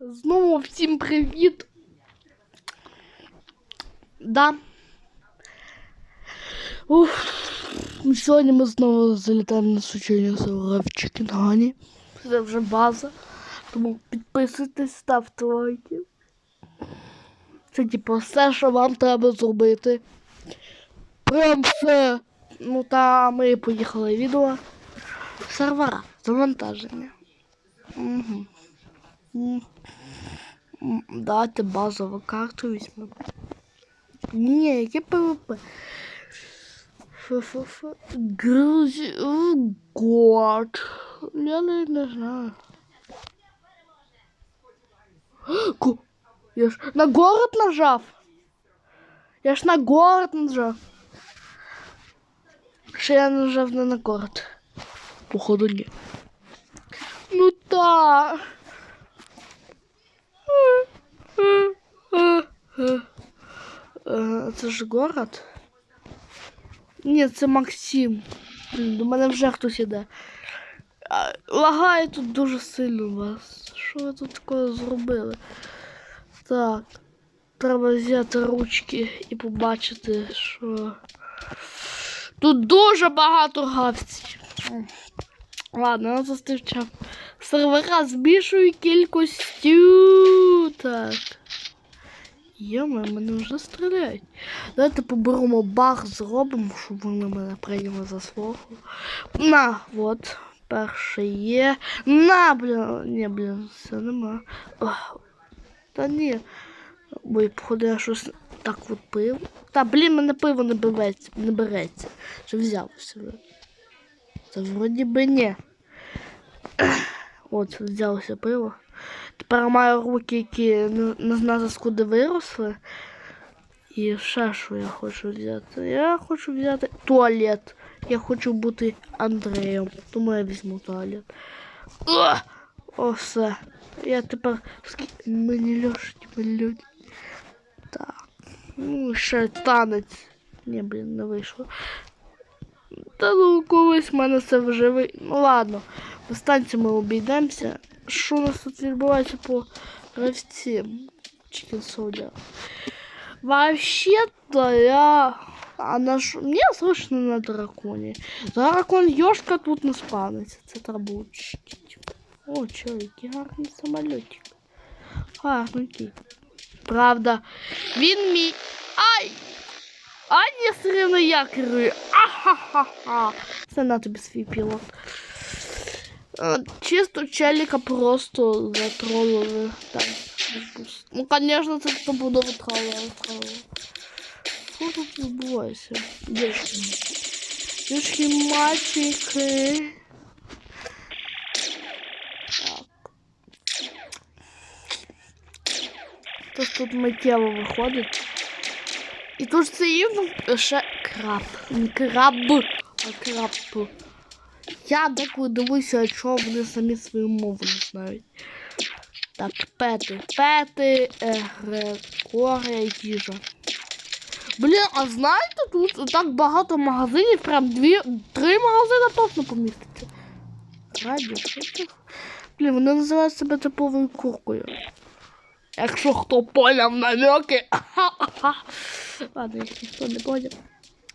Знову всім привіт. Да. Ух. Сьогодні ми знову залітаємо на сучення сервера в Чікінгані. Це вже база. Тому підписуйтесь, ставте лайки. Це типу все, що вам треба зробити. Прям все. Ну та ми поїхали відео. Сервера. Завантаження. Угу. М. М, Давайте базову карту візьмемо. Ні, яке ПВП? Ф-ф-ф. Грузі... Год. Я не, не знаю. Ку... Я ж на город нажав. Я ж на город нажав. Ще я нажав не на город. Походу ні. Ну так. Е, Це ж город? Ні, це Максим. Блін, До мене вже хтось іде. А, Лагає тут дуже сильно вас. Що ви тут такое зробили? Так. Треба взяти ручки і побачити, що. Тут дуже багато гавців. Ладно, я зустрічав сервера з більшою. Так. Йома, мене вже стріляють. Давайте поберемо баг, зробимо, щоб вони мене прийняли за свого. На, от. Перше є. На, блін. Ні, блін, все нема. Ох, Та ні. Бо походу я щось так от пив. Та, блін, мене пиво не береться. Не береться. Що взяв себе. Це вроді би ні. От, взялося пиво. Тепер маю руки, які не, знаю скуди виросли. І ще що я хочу взяти? Я хочу взяти туалет. Я хочу бути Андреєм. Тому я візьму туалет. О, О все. Я тепер мені льошить, мені люди. Так. Ну, ще танець. Ні, блін, не вийшло. Та ну колись в мене це вже ви. Ну ладно, в станці ми обійдемося. Що у нас тут відбувається по гравці? Chicken Soldier. Вообще-то я... А наш... Мне срочно на драконе. Дракон Йошка тут не спавниться. Це треба учить. О, чо, який гарний самолітик. Гарненький. Правда, він мій... Ай! А ні, все рівно я керую. Ахахаха. Це на тобі свій пілот. Е, Чисто челіка просто затролили. Так. відпуск- Ну, конечно, це хто буде витравили, витравили. Що тут відбувається? Дівчатки. Дівчатки, мальчики. Так. Хтось тут миттєво виходить. І тут це їм ще краб. Не краб, а краб. Я деколи дивуюся, чого вони самі свою мову не знають. Так, пети. Пети, е, Грекорія, їжа. Блін, а знаєте, тут так багато магазинів, прям дві, три магазини точно поміститься. Радіо, що це? Блін, вони називають себе типовою куркою. Якщо хто поняв намеки. Ладно, як ніхто не поняв.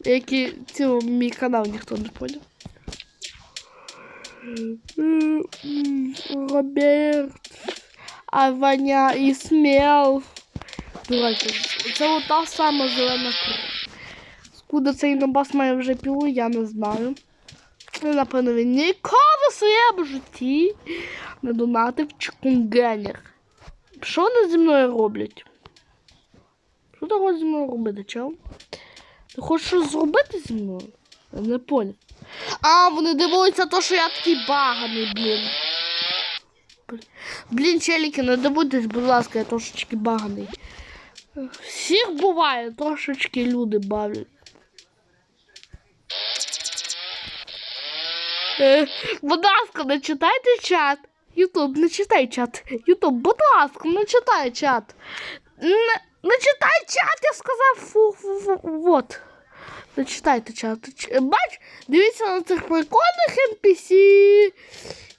Який цілий мій канал ніхто не поняв. Роберт. Аваня і смел. Давайте. Це от та сама зелена кров. Скуда цей нобас має вже пілу, я не знаю. Напевно, він ніколи в своєму житті не донатив чкунгенер. Що вони зі мною роблять? Що хочеш зі мною робити, чел? Ти хочеш щось зробити зі мною? Я не поняв. А, вони дивуються то, що я такий баганий, блін. Бл- Блін, челіки, не дивуйтесь, будь ласка, я трошечки баганий. Всіх буває, трошечки люди бавлять. Е, Будь ласка, не читайте чат. Ютуб, не читай чат. Ютуб, будь ласка, не читай чат. Не, не читай чат, я сказав. Фу, фу, фу. Вот. Зачитайте чат. Ч- Бач, дивіться на цих прикольних NPC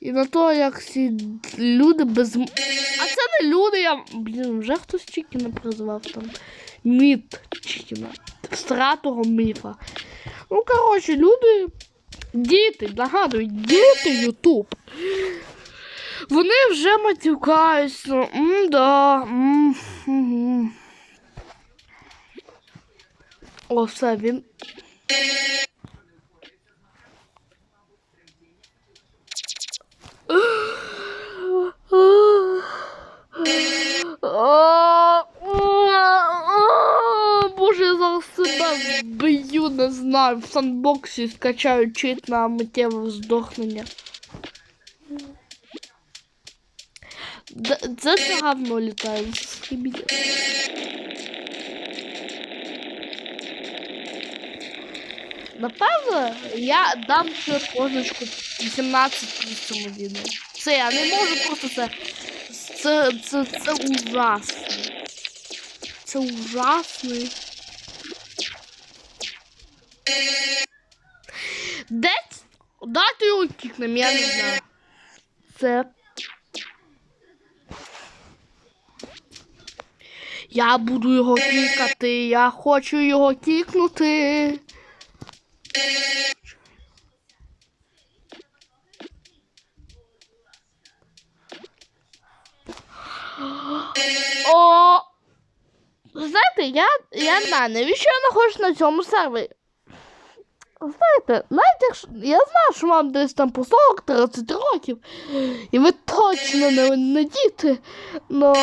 і на те, як ці люди без. А це не люди, я. Блін, вже хтось Чікіна призвав там. Міт Чікіна. Стратого міфа. Ну, коротше, люди. Діти, нагадую, діти Ютуб. Вони вже матюкаються. М-да. м, мгм. О, все, він. Боже, я зараз себе вбию, не знаю. В сандбоксі скачаю чит на миттєве здохнення. Д- Це це говно літає. Скибіді. Напевно, я дам ще позначку 18 плюс цьому відео. Це я не можу просто це. Це, це, це ужасно. Це ужасний. Де? Дайте його кікнем, я не знаю. Це. Я буду його кікати, я хочу його кікнути. О! Знаєте, я, я знаю, навіщо я знаходжусь на цьому сервері? Знаєте, якщо я знаю, що вам десь там по 40-30 років, і ви точно не, не діти, но.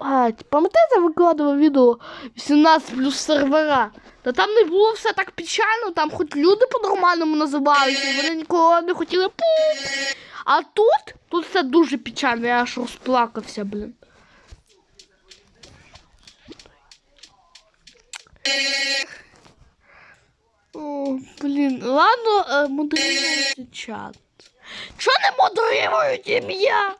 Бать, пам'ятаєте, викладував відео 18 плюс сервера? Та там не було все так печально, там хоч люди по-нормальному називалися, і вони нікого не хотіли пу. А тут, тут все дуже печально, я аж розплакався, блін. О, блін, ладно, е, модеруйте чат. Чо не модерують ім'я?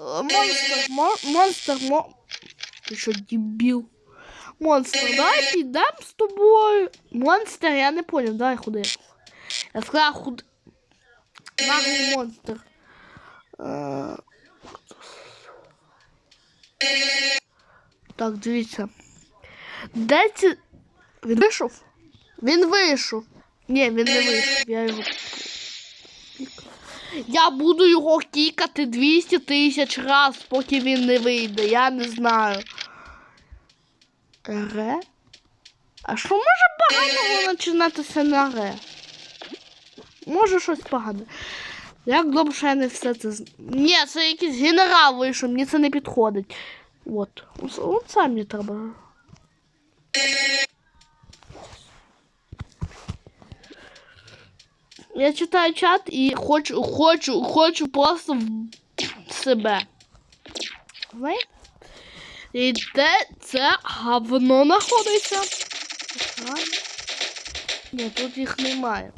Е, Монстр, мо- монстр, мо... Ти що? Монстр, давай підемо з тобою. Монстр, я не понял, давай худи. Я сказала худ... Наглий монстр. Е, Так, дивіться. Де ці... Він вийшов? Він вийшов. Ні, він не вийшов. Я його. Я буду його кікати 200 тисяч раз, поки він не вийде. Я не знаю. Ре? А що може поганого починатися на ре? Може щось погане. Як добре, що я не все це. Ні, це якийсь генерал вийшов, мені це не підходить. От. От сам мені треба. Я читаю чат і хочу, хочу, хочу просто в себе. І де це говно знаходиться? Ні, тут їх немає.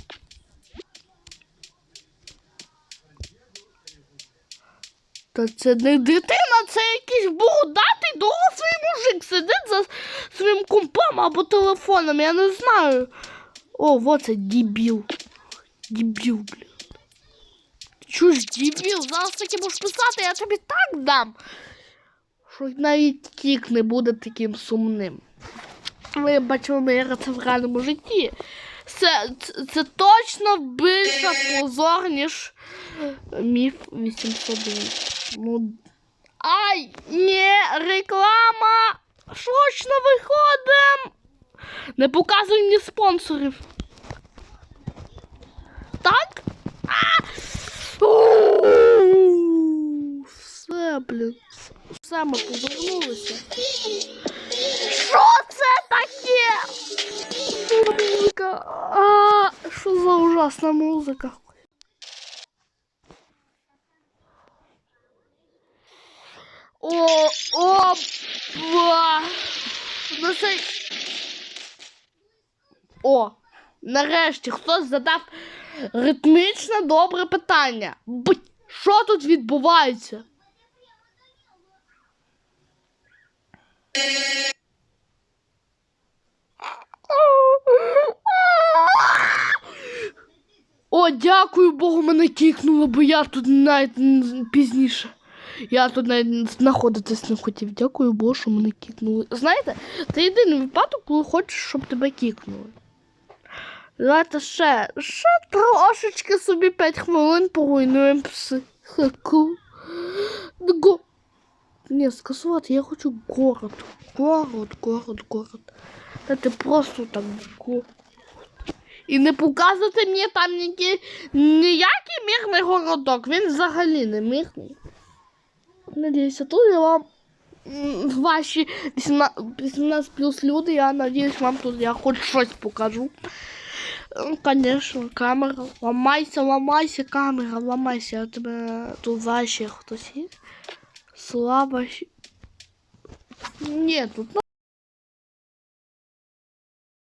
Та це не дитина, це якийсь бородатий дорослий мужик сидить за своїм компом або телефоном, я не знаю. О, вот це дебіл. Дебіл, блін. Чуєш, дебіл, зараз таки можеш писати, я тобі так дам. Що навіть тік не буде таким сумним. Ви бачили моє це в реальному житті. Це, це, це точно більша позор, ніж міф 809. Ну, ай, ні, реклама! Срочно виходимо! Не показуй мені спонсорів. Так? А! У, Все, блін. Все, ми повернулися. Що це таке? Музика. А, що за ужасна музика? О, о, ба. Ну це... О, нарешті хтось задав ритмічне добре питання. Що тут відбувається? О, дякую Богу, мене кікнуло, бо я тут навіть пізніше. Я тут навіть знаходитись не хотів. Дякую Богу, що мене кікнули. Знаєте, це єдиний випадок, коли хочеш, щоб тебе кікнули. Давайте ще, ще трошечки собі 5 хвилин поруйнуємо психику. Го. Ні, скасувати, я хочу город. Город, город, город. Дайте просто так город. І не показувати мені там ніякі, ніякий мирний городок. Він взагалі не мирний. Надіюся, тут я вам ваші 18, 18 плюс люди, я надіюсь, вам тут я хоч щось покажу. Конечно, камера. Ламайся, ламайся, камера, ламайся. Я тебе тут ваші хтось є. Слабо. Нет, тут